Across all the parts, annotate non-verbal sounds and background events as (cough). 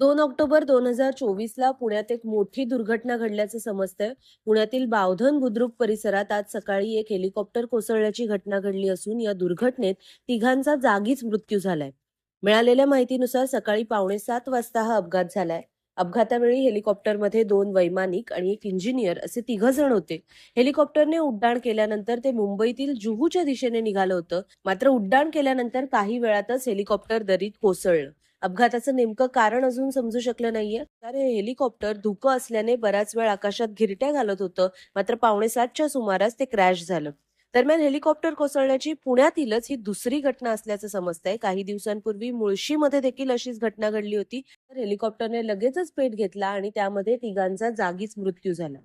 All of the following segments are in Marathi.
दोन ऑक्टोबर दोन हजार चोवीसला पुण्यात एक मोठी दुर्घटना घडल्याचं समजतंय. पुण्यातील बावधन बुद्रुक परिसरात आज सकाळी एक हेलिकॉप्टर कोसळल्याची घटना घडली असून या दुर्घटनेत तिघांचा जागीच मृत्यू झालाय. मिळालेल्या माहितीनुसार सकाळी पावणे सात वाजता हा अपघात झालाय. अपघातावेळी हेलिकॉप्टरमध्ये दोन वैमानिक आणि एक इंजिनियर असे तिघ जण होते. हेलिकॉप्टरने उड्डाण केल्यानंतर ते मुंबईतील जुहूच्या दिशेने निघालं होतं. मात्र उड्डाण केल्यानंतर काही वेळातच हेलिकॉप्टर दरीत कोसळलं. अपघाताचं नेमकं कारण अजून समजू शकलं नाहीये. तर हे हेलिकॉप्टर धुकं असल्याने बराच वेळ आकाशात घिरट्या घालत होतं. मात्र पावणे सातच्या सुमारास ते क्रॅश झालं. दरम्यान हेलिकॉप्टर कोसळण्याची पुण्यातीलच ही दुसरी घटना असल्याचं समजतंय. काही दिवसांपूर्वी मुळशीमध्ये देखील अशीच घटना घडली होती. तर हेलिकॉप्टरने लगेचच पेट घेतला आणि त्यामध्ये तिघांचा जागीच मृत्यू झाला.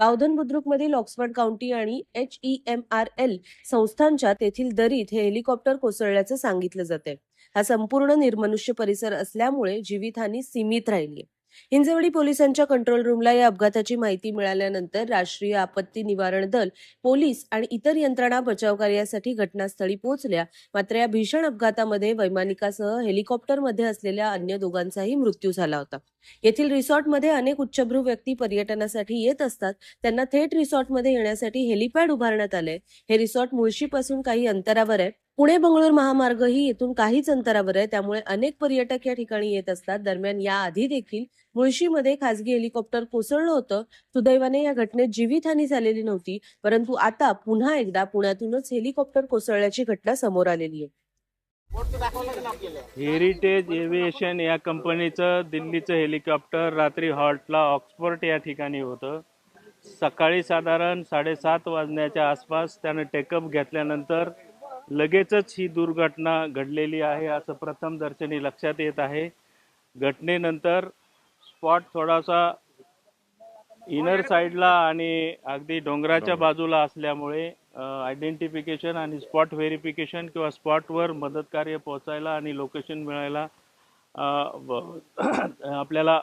बावधन बुद्रुकमधील ऑक्सफर्ड काउंटी आणि H E M R L संस्थांच्या तेथील दरीत हे हेलिकॉप्टर कोसळल्याचं सांगितलं जाते हा संपूर्ण निर्मनुष्य परिसर असल्यामुळे जीवितहानी सीमित राहिली हिंजवडी पोलिसांच्या कंट्रोल रूमला या अपघाताची माहिती मिळाल्यानंतर राष्ट्रीय आपत्ती निवारण दल पोलीस आणि इतर यंत्रणा बचाव कार्यासाठी घटनास्थळी पोहोचल्या. मात्र या भीषण अपघातामध्ये वैमानिकासह हेलिकॉप्टरमध्ये असलेल्या अन्य दोघांचाही मृत्यू झाला होता. येथील रिसॉर्टमध्ये अनेक उच्चभ्रू व्यक्ती पर्यटनासाठी येत असतात. त्यांना थेट रिसॉर्टमध्ये येण्यासाठी हेलिपॅड उभारण्यात आले हे रिसॉर्ट मुळशीपासून काही अंतरावर आहे. पुणे बंगळूर महामार्ग ही येथून काहीच अंतरावर आहे. त्यामुळे अनेक पर्यटक या ठिकाणी येत असतात. दरम्यान याआधी देखील मुळशीमध्ये खासगी हेलिकॉप्टर कोसळलं होतं. सुदैवाने या घटनेत जीवितहानी झालेली नव्हती. परंतु आता पुन्हा एकदा पुण्यातूनच हेलिकॉप्टर कोसळल्याची घटना समोर आलेली आहे. हेरिटेज एव्हिएशन या कंपनीचं दिल्लीचं हेलिकॉप्टर रात्री हॉल्टला ऑक्सफोर्ड या ठिकाणी होतं. सकाळी साधारण साडेसात वाजण्याच्या आसपास त्यानं टेकअप घेतल्यानंतर लगेचच ही दुर्घटना घडलेली आहे असं प्रथम दर्शनी लक्षात येत आहे. घटनेनंतर स्पॉट थोडासा इनर साईडला आणि अगदी डोंगराच्या बाजूला असल्यामुळे आयडेंटिफिकेशन आणि स्पॉट व्हेरिफिकेशन किंवा स्पॉटवर मदत कार्य पोहोचायला आणि लोकेशन मिळायला (clears throat) आपल्याला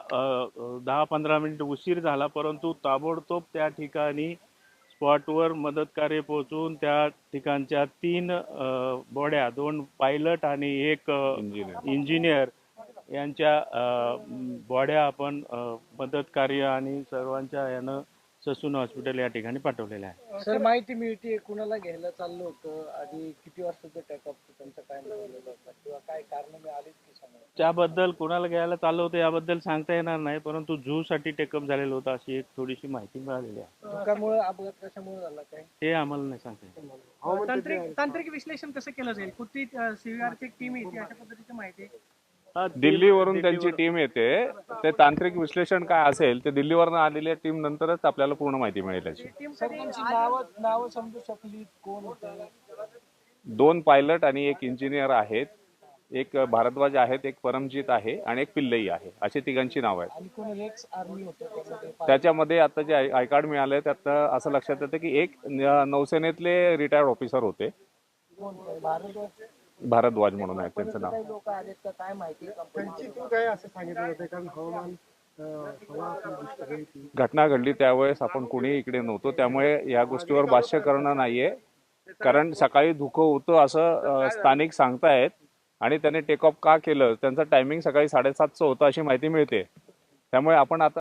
दहा पंधरा मिनिट उशीर झाला परंतु ताबडतोब त्या ठिकाणी स्पॉटवर मदत कार्य पोहोचून त्या ठिकाणच्या तीन बॉड्या दोन पायलट आणि एक इंजिनियर यांच्या बॉड्या आपण मदत कार्य आणि सर्वांच्या यानं ससून हॉस्पिटल या ठिकाणी पाठवलेल्या आहे. सर माहिती मिळते कुणाला घ्यायला चाललं होतं? आणि किती वाजताचं टॅकअप त्यांचं काय होतं? किंवा काय कारण की समोर? त्याबद्दल कोणाला घ्यायला चाललं होतं याबद्दल सांगता येणार नाही परंतु झू साठी टेकअप झालेलं होतं अशी एक थोडीशी माहिती मिळालेली आहे. धुक्यामुळे अपघात कशामुळे झाला काय? हे आम्हाला नाही सांगता येत. तांत्रिक तांत्रिक विश्लेषण कसं केलं जाईल? कुठली सीव्हीआरची टीम येते अशा पद्धतीची माहिती. हा, दिल्लीवरून त्यांची टीम येते. ते तांत्रिक विश्लेषण काय असेल ते दिल्लीवरून आलेल्या टीम नंतरच आपल्याला पूर्ण माहिती मिळेल याची. त्यांची दोन पायलट आणि एक इंजिनियर आहेत. एक भारद्वाज आहेत एक परमजीत आहे आणि एक पिल्लई आहे. अशी तिघांची नावं आहेत. त्याच्यामध्ये आता जे आय कार्ड मिळाले त्यात असं लक्षात येतं की एक नौसेनेतले रिटायर्ड ऑफिसर होते. भारद्वाज म्हणून आहेत त्यांचं नाव. लोक का? काय माहिती कंपनी काय असं सांगितलं होतं कारण हवामान अं, हवा आपली दुष्काळी होती. घटना घडली त्यावेळेस आपण कुणी इकडे नव्हतो त्यामुळे या गोष्टीवर भाष्य करणं नाहीये. कारण सकाळी धुकं होतं असं अं, स्थानिक सांगतायत आणि त्याने टेक ऑफ का केलं? त्यांचं टायमिंग सकाळी साडेसातचं होतं अशी माहिती मिळते. त्यामुळे आपण आता